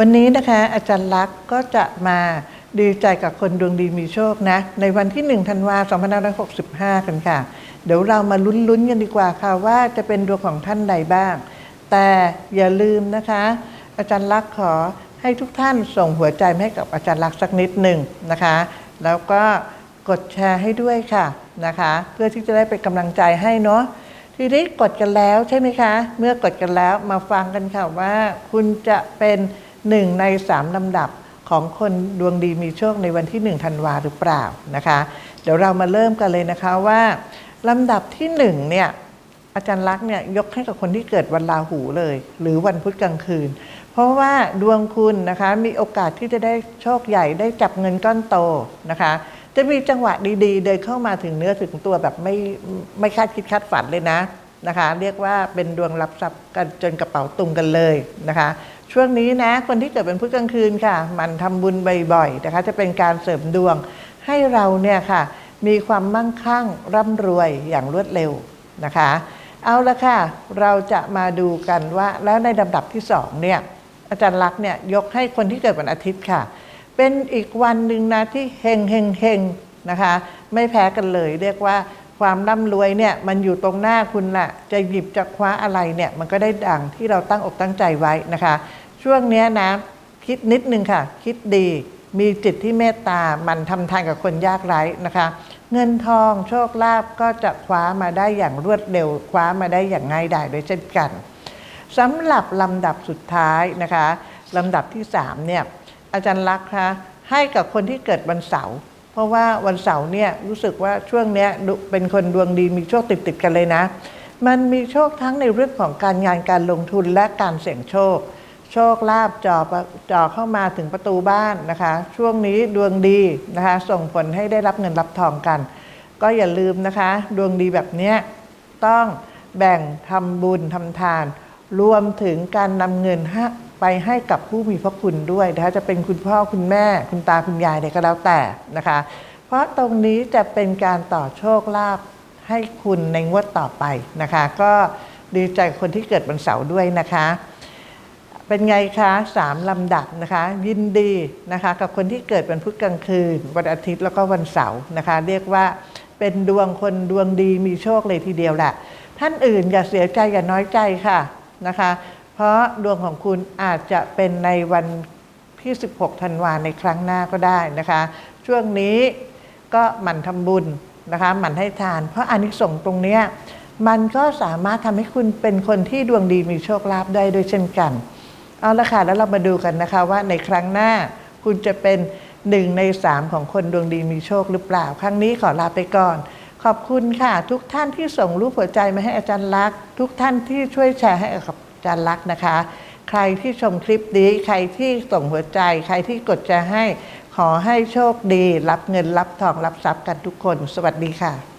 วันนี้นะคะอาจารย์ลักษ์ก็จะมาดีใจกับคนดวงดีมีโชคนะ ในวันที่ 1 ธันวาคม 2565 กันค่ะ เดี๋ยวเรามาลุ้นๆกันดีกว่าค่ะว่าจะเป็นดวงของท่านใดบ้าง แต่อย่าลืมนะคะ อาจารย์ลักษ์ขอให้ทุกท่านส่งหัวใจมาให้กับอาจารย์ลักษ์สักนิดหนึ่งนะคะ แล้วก็กดแชร์ให้ด้วยค่ะนะคะ เพื่อที่จะได้เป็นกำลังใจให้เนาะทีนี้กดกันแล้วใช่ไหมคะ เมื่อกดกันแล้วมาฟังกันค่ะว่าคุณจะเป็น หนึ่งในสามลำดับของคนดวงดีมีโชคในวันที่หนึ่งธันวาหรือเปล่านะคะ เดี๋ยวเรามาเริ่มกันเลยนะคะว่าลำดับที่หนึ่งเนี่ยอาจารย์ลักษณ์เนี่ยยกให้กับคนที่เกิดวันราหูเลย หรือวันพุธกลางคืน เพราะว่าดวงคุณนะคะมีโอกาสที่จะได้โชคใหญ่ได้จับเงินก้อนโตนะคะ จะมีจังหวะดีๆ เดินเข้ามาถึงเนื้อถึงตัวแบบไม่ไม่คาดคิดคาดฝันเลยนะ นะคะ เรียกว่าเป็นดวงรับทรัพย์กันจนกระเป๋าตุงกันเลยนะคะ ช่วงนี้นะคนที่เกิดเป็นพุธกลางคืนค่ะ มันทำบุญบ่อยๆนะคะ จะเป็นการเสริมดวงให้เราเนี่ยค่ะ มีความมั่งคั่งร่ำรวยอย่างรวดเร็วนะคะ เอาละค่ะ เราจะมาดูกันว่าแล้วในลำดับที่สองเนี่ยอาจารย์ลักษณ์เนี่ยยกให้คนที่เกิดวันอาทิตย์ค่ะ เป็นอีกวันหนึ่งนะที่เฮงเฮงเฮงนะคะ ไม่แพ้กันเลยเรียกว่า ความร่ำรวยเนี่ยมันอยู่ตรงหน้าคุณแหละจะหยิบจะคว้าอะไรเนี่ยมันก็ได้ดังที่เราตั้งอกตั้งใจไว้นะคะ ช่วงนี้นะคิดนิดนึงค่ะ คิดดีมีจิตที่เมตตา มันทำทานกับคนยากไร้นะคะ เงินทองโชคลาภก็จะคว้ามาได้อย่างรวดเร็ว คว้ามาได้อย่างง่ายดายด้วยเช่นกันสำหรับลำดับสุดท้ายนะคะลำดับที่3เนี่ยอาจารย์ลักษณ์คะให้กับคนที่เกิดวันเสาร์ เพราะว่าวันเสาร์เนี่ยรู้สึกว่าช่วงเนี้ยเป็นคนดวงดีมีโชคติดติดกันเลยนะ มันมีโชคทั้งในเรื่องของการงานการลงทุนและการเสี่ยงโชค โชคลาภจ่อประจ่อเข้ามาถึงประตูบ้านนะคะ ช่วงนี้ดวงดีนะคะ ส่งผลให้ได้รับเงินรับทองกัน ก็อย่าลืมนะคะ ดวงดีแบบเนี้ยต้องแบ่งทำบุญทำทาน รวมถึงการนำเงินห ไปให้กับผู้มีพระคุณด้วยนะคะจะเป็นคุณพ่อคุณแม่ คุณตาคุณยายเนี่ยก็แล้วแต่นะคะ เพราะตรงนี้จะเป็นการต่อโชคลาภให้คุณในงวดต่อไปนะคะ ก็ดีใจคนที่เกิดวันเสาร์ด้วยนะคะ เป็นไงคะสามลำดับนะคะ ยินดีนะคะ กับคนที่เกิดวันพุธกลางคืน วันอาทิตย์แล้วก็วันเสาร์นะคะ เรียกว่าเป็นดวงคนดวงดีมีโชคเลยทีเดียวแหละท่านอื่นอย่าเสียใจอย่าน้อยใจค่ะนะคะ เพราะดวงของคุณอาจจะเป็นในวันที่ 16 ธันวาในครั้งหน้าก็ได้นะคะ ช่วงนี้ก็หมั่นทำบุญนะคะหมั่นให้ทาน เพราะอานิสงส์ตรงนี้มันก็สามารถทำให้คุณเป็นคนที่ดวงดีมีโชคลาภได้ด้วยเช่นกัน เอาละค่ะ แล้วเรามาดูกันนะคะว่าในครั้งหน้าคุณจะเป็นหนึ่งในสามของคนดวงดีมีโชคหรือเปล่า ครั้งนี้ขอลาไปก่อน ขอบคุณค่ะ ทุกท่านที่ส่งรูปหัวใจมาให้อาจารย์ลักษ์ ทุกท่านที่ช่วยแชร์ให้กับ จารย์ลักษณ์นะคะ ใครที่ชมคลิปนี้ ใครที่ส่งหัวใจ ใครที่กดจะให้ ขอให้โชคดี รับเงินรับทองรับทรัพย์กันทุกคน สวัสดีค่ะ